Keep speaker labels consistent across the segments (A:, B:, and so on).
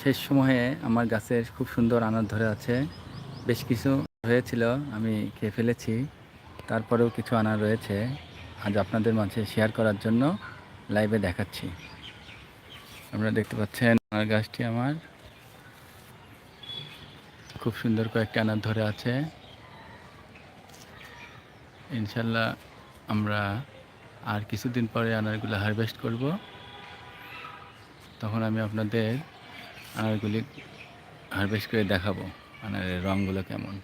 A: শেষ সময়ে আমার গাছের খুব সুন্দর আনার ধরে আছে। বেশ কিছু হয়েছিল, আমি খেয়ে ফেলেছি। তারপরেও কিছু আনার রয়েছে। আজ আপনাদের মাঝে শেয়ার করার জন্য লাইভে দেখাচ্ছি। আপনারা দেখতে পাচ্ছেন, আনার গাছটি আমার খুব সুন্দর কয়েকটি আনার ধরে আছে। ইনশাল্লাহ আমরা আর কিছুদিন পরে আনারগুলো হারভেস্ট করব। তখন আমি আপনাদের আনারগুলি হারভেস্ট করে দেখাবো আনারের রঙগুলো কেমন।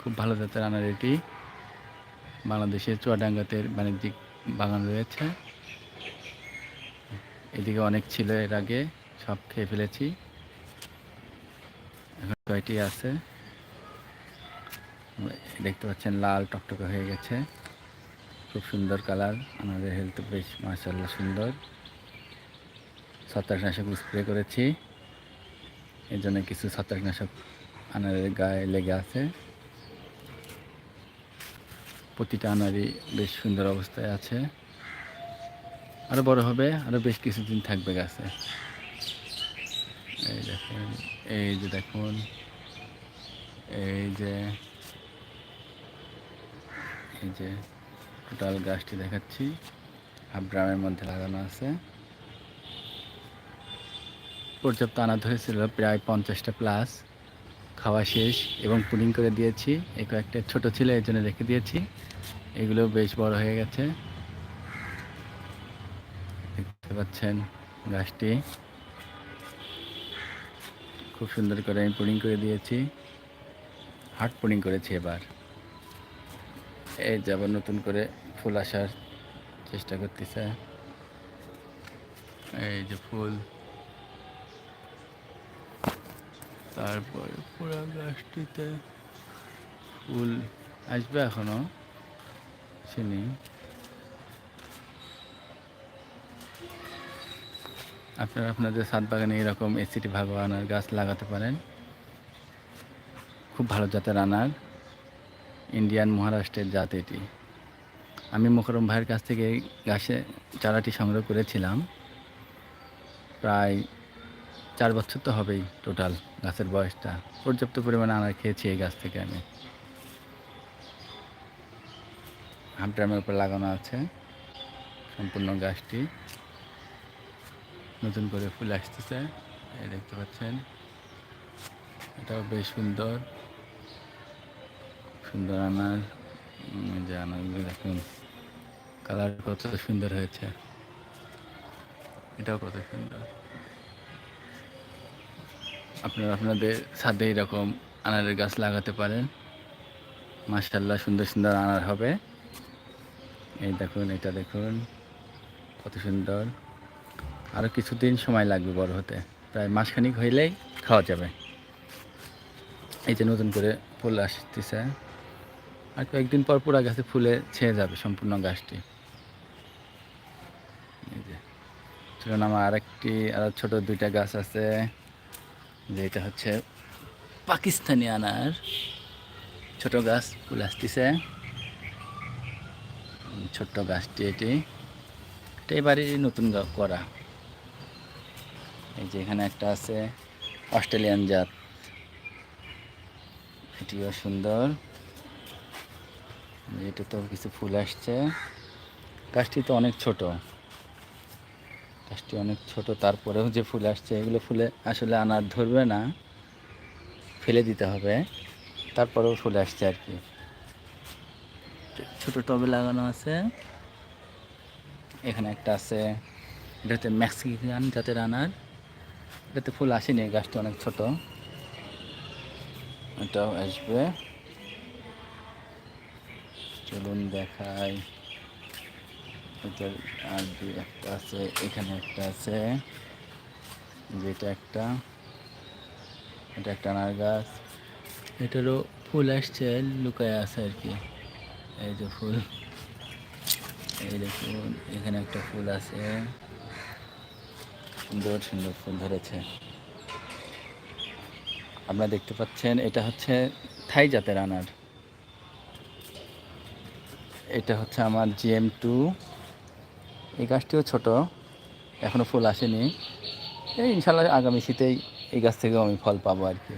A: খুব ভালো জাতের আনার এটি। বাংলাদেশের চুয়াডাঙ্গাতে বাণিজ্যিক বাগান রয়েছে। এদিকে অনেক ছিল এর আগে, সব খেয়ে ফেলেছি। এখন কয়টি আছে? দেখতে পাচ্ছেন লাল টকটকে হয়ে গেছে। খুব সুন্দর কালার আমাদের হেলথ বেশ মার্শাল্লাহ সুন্দর। ছত্রাকনাশক স্প্রে করেছি। এর জন্য কিছু ছত্রাকনাশক আনারের গায়ে লেগে আছে। প্রতিটা আনারই বেশ সুন্দর অবস্থায় আছে। আরও বড় হবে আরও বেশ কিছুদিন থাকবে গাছে। এই দেখুন, এই যে দেখুন, এই যে এই যে টোটাল গাছটি দেখাচ্ছি। হাফ ড্রামের মধ্যে লাগানো আছে। পর্যাপ্ত আনা ধরেছিল প্রায় পঞ্চাশটা প্লাস খাওয়া শেষ এবং পুডিং করে দিয়েছি। এই কয়েকটা ছোটো ছিল, এর জন্য রেখে দিয়েছি। এগুলো বেশ বড় হয়ে গেছে। দেখতে পাচ্ছেন গাছটি। খুব সুন্দর করে আমি পুডিং করে দিয়েছি। হার্ড পুডিং করেছি এবার। এই যাব নতুন করে ফুল আসার চেষ্টা করতেছে। এই যে ফুল। তারপরে পুরো গাছটিতে ফুল আসবে এখনও? চিনি আপনারা আপনাদের ছাদ বাগানে এরকম এসিটি ভাগো আনার গাছ লাগাতে পারেন। খুব ভালো জাতের আনার। ইন্ডিয়ান মহারাষ্ট্রের জাত এটি। আমি মোকরম ভাইয়ের কাছ থেকে গাছে চারাটি সংগ্রহ করেছিলাম। প্রায় চার বছর তো হবেই টোটাল গাছের বয়সটা। পর্যাপ্ত পরিমাণে আনার খেয়েছি এই গাছ থেকে আমি। হাফ ড্রামের উপর লাগানো আছে, সম্পূর্ণ গাছটি। নতুন করে ফুল আসতেছে, এই দেখতে পাচ্ছেন। এটাও বেশ সুন্দর। সুন্দর আনার। যে আনারগুলো দেখুন কালার কত সুন্দর হয়েছে। এটাও কত সুন্দর। আপনারা আপনাদের ছাদে এরকম আনারের গাছ লাগাতে পারেন। মার্শাল্লাহ সুন্দর সুন্দর আনার হবে। এই দেখুন, এটা দেখুন, কত সুন্দর। আরও কিছুদিন সময় লাগবে বড় হতে। প্রায় মাসখানিক হইলেই খাওয়া যাবে। এই যে নতুন করে ফুল আসতেছে। আর কয়েকদিন পর পুরা গাছে ফুলে ছেয়ে যাবে সম্পূর্ণ গাছটি। এই যে, চলুন, আমার আরেকটি আরও ছোট দুইটা গাছ আছে। যেটা হচ্ছে পাকিস্তানি আনার ছোট গাছ, ফুল আসতেছে। ছোট্ট গাছটি এটি। এটা এবারই নতুন করা। এই যে এখানে একটা আছে অস্ট্রেলিয়ান জাত। এটিও সুন্দর। এটা তো কিছু ফুল আসছে। গাছটি তো অনেক ছোট। গাছটি অনেক ছোট, তারপরেও যে ফুল আসছে, এগুলো ফুলে আসলে আনার ধরবে না। ফেলে দিতে হবে, তারপরেও ফুল আসছে আর কি। ছোট টবে লাগানো আছে। এখানে একটা আছে, এটা হচ্ছে মেক্সিকান জাতের আনার। এটাতে ফুল আসেনি, গাছটা অনেক ছোট। এটাও আসবে। চলুন দেখাই। এটা আর দুই একটা আছে, এখানে একটা আছে যেটা একটা, এটা একটা আনার গাছ এটারও ফুল আসছে, লুকায় আছে আর কি। এই যে ফুল। এই দেখুন এখানে একটা ফুল আছে। সুন্দর সুন্দর ফুল ধরেছে। আপনারা দেখতে পাচ্ছেন, এটা হচ্ছে থাই জাতের আনার। এটা হচ্ছে আমার জিএম টু। এই গাছটিও ছোট এখনও ফুল আসেনি। এই ইনশাল্লাহ আগামী শীতেই এই গাছ থেকেও আমি ফল পাবো আর কি।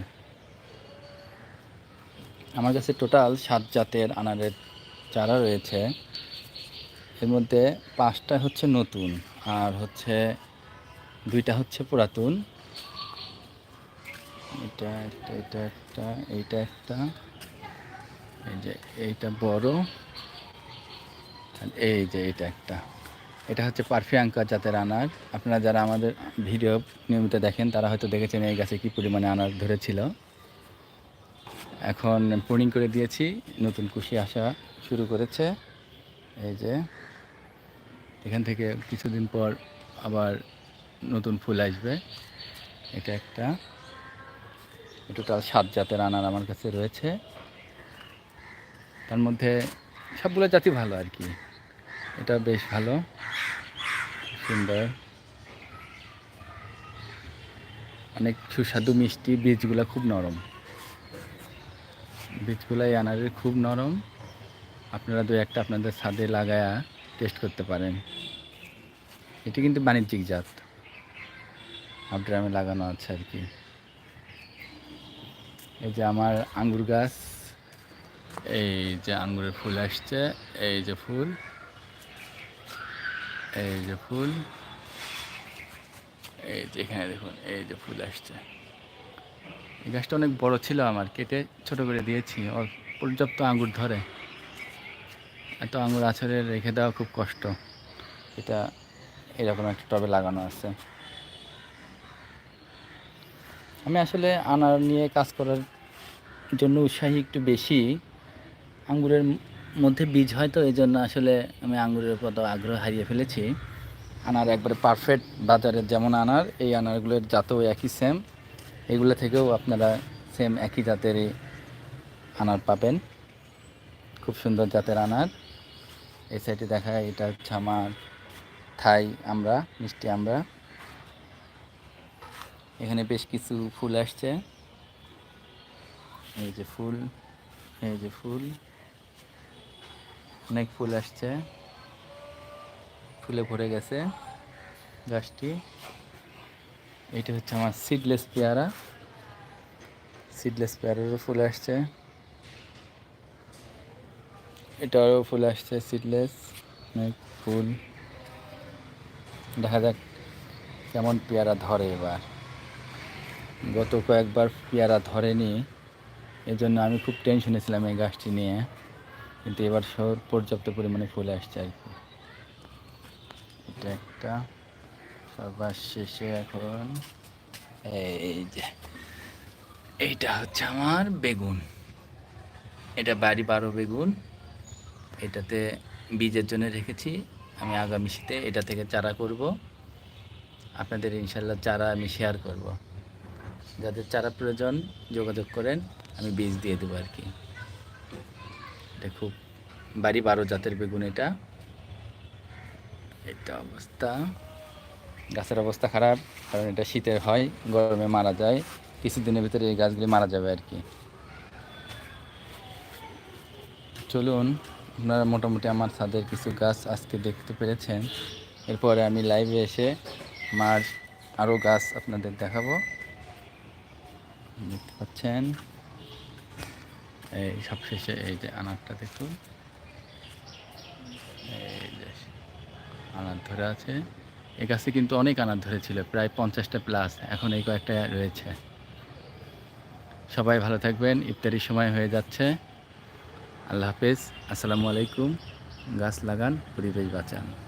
A: আমার কাছে টোটাল সাত জাতের আনারের চারা রয়েছে। এর মধ্যে পাঁচটা হচ্ছে নতুন আর হচ্ছে দুইটা হচ্ছে পুরাতন। এটা একটা এটা একটা, এইটা একটা, এই যে এইটা বড় এই যে এটা একটা। এটা হচ্ছে পারফিয়াঙ্কা জাতের আনার। আপনারা যারা আমাদের ভিডিও নিয়মিত দেখেন, তারা হয়তো দেখেছেন এই গাছে কী পরিমাণে আনার ধরেছিল। এখন প্রুনিং করে দিয়েছি, নতুন কুশি আসা শুরু করেছে। এই যে, এখান থেকে কিছুদিন পর আবার নতুন ফুল আসবে। এটা একটা। টোটাল সাত জাতের আনার আমার কাছে রয়েছে। তার মধ্যে সবগুলো জাতি ভালো আর কি। এটা বেশ ভালো। সুন্দর অনেক সুস্বাদু, মিষ্টি বীজগুলো খুব নরম। বীজগুলো এই আনারের খুব নরম। আপনারা দু একটা আপনাদের ছাদে লাগায়া টেস্ট করতে পারেন। এটি কিন্তু বাণিজ্যিক জাত। ড্রামে লাগানো আছে আর কি। এই যে আমার আঙ্গুর গাছ, এই যে আঙ্গুরের ফুল আসছে, এই যে ফুল। এই যে ফুল, এই যে এখানে দেখুন, এই যে ফুল আসছে। এই গাছটা অনেক বড় ছিল আমার, কেটে ছোট করে দিয়েছি ওর পর্যাপ্ত আঙ্গুর ধরে। এত আঙ্গুর আছড়ে রেখে দেওয়া খুব কষ্ট। এটা এরকম একটা টবে লাগানো আছে। আমি আসলে আনার নিয়ে কাজ করার জন্য উৎসাহী একটু বেশি। আঙ্গুরের মধ্যে বীজ হয় তো এই জন্য আসলে আমি আঙ্গুরের কত আগ্রহ হারিয়ে ফেলেছি। আনার একবারে পারফেক্ট বাজারের যেমন আনার, এই আনারগুলোর জাতও একই সেম এগুলো থেকেও আপনারা সেম একই জাতেরই আনার পাবেন। খুব সুন্দর জাতের আনার। এই সাইডে দেখা এটা হচ্ছে আমার থাই আমরা, মিষ্টি আমরা। এখানে বেশ কিছু ফুল আসছে। এই যে ফুল, এই যে ফুল। অনেক ফুল আসছে। ফুলে ভরে গেছে গাছটি। এটা হচ্ছে আমার সিডলেস পেয়ারা। সিডলেস পেয়ারারও ফুল আসছে। এটারও ফুল আসছে সিডলেস অনেক ফুল। দেখা যাক কেমন পেয়ারা ধরে এবার। গত কয়েকবার পেয়ারা ধরেনি। এই জন্য আমি খুব টেনশনে ছিলাম এই গাছটি নিয়ে। কিন্তু এবার সব পর্যাপ্ত পরিমাণে ফুল আসছে আর কি। এটা একটা। সবার শেষে এখন এই যে, এইটা হচ্ছে আমার বেগুন। এটা বাড়ি বারো বেগুন। এটাতে বীজের জন্য রেখেছি। আমি আগামী শীতে এটা থেকে চারা করব। আপনাদের ইনশাল্লাহ চারা আমি শেয়ার করব। যাদের চারা প্রয়োজন যোগাযোগ করেন, আমি বীজ দিয়ে দেবো আর কি। এটা খুব বাড়ি বারো জাতের বেগুন এটা। এটা অবস্থা। গাছের অবস্থা খারাপ, কারণ এটা শীতের হয়, গরমে মারা যায়। কিছুদিনের ভিতরে এই গাছগুলি মারা যাবে আর কি। চলুন, আপনারা মোটামুটি আমার ছাদের কিছু গাছ আজকে দেখতে পেরেছেন। এরপরে আমি লাইভে এসে আমার আরও গাছ আপনাদের দেখাবো। দেখতে পাচ্ছেন। এই সবশেষে এই যে আনারটা দেখুন। এই যে আনার ধরে আছে। এই গাছে কিন্তু অনেক আনার ধরেছিল, প্রায় পঞ্চাশটা প্লাস এখন এই কয়েকটা রয়েছে। সবাই ভালো থাকবেন, ইফতারির সময় হয়ে যাচ্ছে। আল্লাহ হাফেজ। আসসালামু আলাইকুম। গাছ লাগান, পরিবেশ বাঁচান।